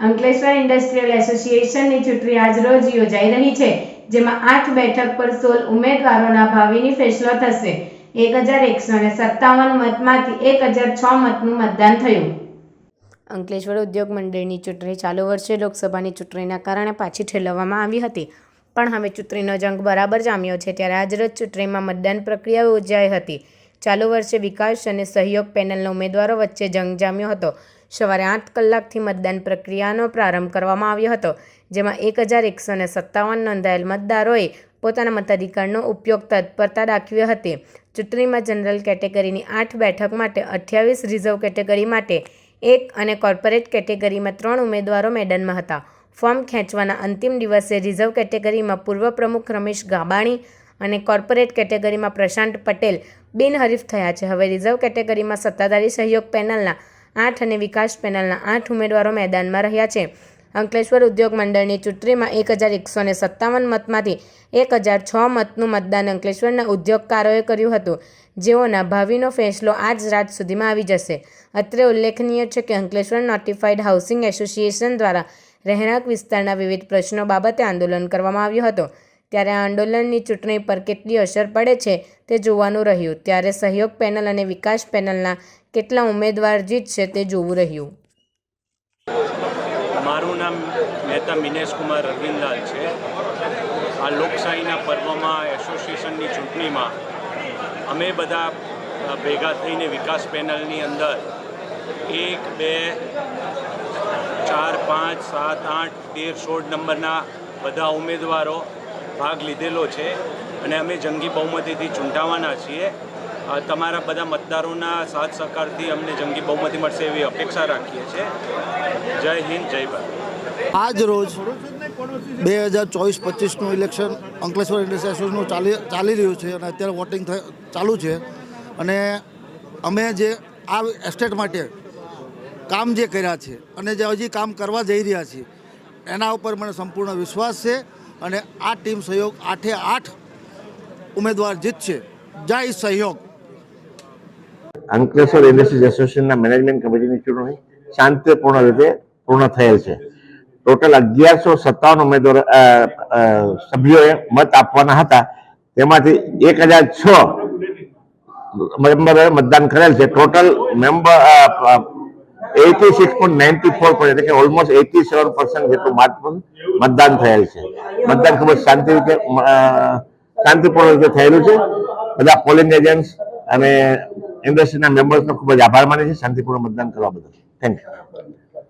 Ankleshwar industrial એસોસિએશનની ચૂંટણી આજરોજ યોજાઈ રહી છે, જેમાં આઠ બેઠક પર સોળ ઉમેદવારોના ભાવિની ફેસલો થશે. એક હજાર એકસો ને સત્તાવન મતમાંથી એક હજાર છ મતનું મતદાન થયું. અંકલેશ્વર ઉદ્યોગ મંડળની ચૂંટણી ચાલુ વર્ષે લોકસભાની ચૂંટણીના કારણે પાછી ઠેલવવામાં આવી હતી. પણ હવે ચૂંટણીનો જંગ બરાબર જામ્યો છે, ત્યારે આજરોજ ચૂંટણીમાં મતદાન પ્રક્રિયા યોજાઈ હતી. ચાલુ વર્ષે વિકાસ અને સહયોગ પેનલના ઉમેદવારો વચ્ચે જંગ જામ્યો હતો. સવારે આઠ કલાકથી મતદાન પ્રક્રિયાનો પ્રારંભ કરવામાં આવ્યો હતો, જેમાં એક હજાર એકસો ને સત્તાવન નોંધાયેલ મતદારોએ પોતાના મતાધિકારનો ઉપયોગ તત્પરતા દાખવી હતી. ચૂંટણીમાં જનરલ કેટેગરીની આઠ બેઠક માટે અઠ્યાવીસ રિઝર્વ કેટેગરી માટે એક અને કોર્પોરેટ કેટેગરીમાં ત્રણ ઉમેદવારો મેદાનમાં હતા. ફોર્મ ખેંચવાના અંતિમ દિવસે રિઝર્વ કેટેગરીમાં પૂર્વ પ્રમુખ રમેશ ગાબાણી અને કોર્પોરેટ કેટેગરીમાં પ્રશાંત પટેલ બિનહરીફ થયા છે. હવે રિઝર્વ કેટેગરીમાં સત્તાધારી સહયોગ પેનલના આઠ અને વિકાસ પેનલના આઠ ઉમેદવારો મેદાનમાં રહ્યા છે. અંકલેશ્વર ઉદ્યોગ મંડળની ચૂંટણીમાં એક હજાર એકસો ને સત્તાવન મતમાંથી એક હજાર છ મતનું મતદાન અંકલેશ્વરના ઉદ્યોગકારોએ કર્યું હતું. જેઓના ભાવિનો ફેંસલો આજ રાત સુધીમાં આવી જશે. અત્રે ઉલ્લેખનીય છે કે અંકલેશ્વર નોટિફાઈડ હાઉસિંગ એસોસિએશન દ્વારા રહેણાંક વિસ્તારના વિવિધ પ્રશ્નો બાબતે આંદોલન કરવામાં આવ્યું હતું. ત્યારે આ આંદોલનની ચૂંટણી પર કેટલી અસર પડે છે તે જોવાનું રહ્યું. ત્યારે સહયોગ પેનલ અને વિકાસ પેનલના કેટલા ઉમેદવાર જીતશે તે જોવું રહ્યું. મારું નામ મહેતા મિનેશ કુમાર અરવિંદલાલ છે. આ લોકશાહીના પર્વમાં એસોસિએશનની ચૂંટણીમાં અમે બધા ભેગા થઈને વિકાસ પેનલની અંદર એક, બે, ચાર, પાંચ, સાત, આઠ, તેર, સોળ નંબરના બધા ઉમેદવારો ભાગ લીધેલો છે અને અમે જંગી બહુમતીથી ચૂંટાવાના છીએ. તમારા બધા મતદારોના સાથ સહકારથી અમને જંગી બહુમતી મળશે એવી અપેક્ષા રાખીએ છીએ. જય હિન્દ, જય ભારત. આજ રોજ બે હજાર ચોવીસ પચીસનું ઇલેક્શન અંકલેશ્વર ઇન્ડસ્ટ્રી ચાલી ચાલી રહ્યું છે અને અત્યારે વોટિંગ ચાલુ છે. અને અમે જે આ એસ્ટેટ માટે કામ જે કર્યા છે અને જે હજી કામ કરવા જઈ રહ્યા છીએ, એના ઉપર મને સંપૂર્ણ વિશ્વાસ છે. અને આ ટીમ સહયોગ આઠે આઠ ઉમેદવાર જીતશે. જય સહયોગ. અંકલેશ્વર ઇન્ડસ્ટ્રીઝ એસોસિએશનના મેનેજમેન્ટ કમિટીની ચૂંટણી શાંતિપૂર્ણ રીતે પૂર્ણ થયેલ છે. ટોટલ અગિયારસો સત્તાવન ઉમેદવાર સભ્યોએ મત આપવાના હતા. તેમાંથી એક હજાર છ મેમ્બરોએ મતદાન કરેલ છે. Total member eighty six point ninety four એટલે કે ઓલમોસ્ટ એટી સેવન પર્સન્ટ જેટલું મતદાન થયેલ છે. મતદાન ખૂબ જ શાંતિ રીતે શાંતિપૂર્ણ રીતે થયેલું છે. બધા પોલિંગ એજન્ટ્સ અને ઇન્ડસ્ટ્રીના મેમ્બર્સનો ખૂબ જ આભાર માને છે. શાંતિપૂર્ણ મતદાન કરવા બદલ. Thank you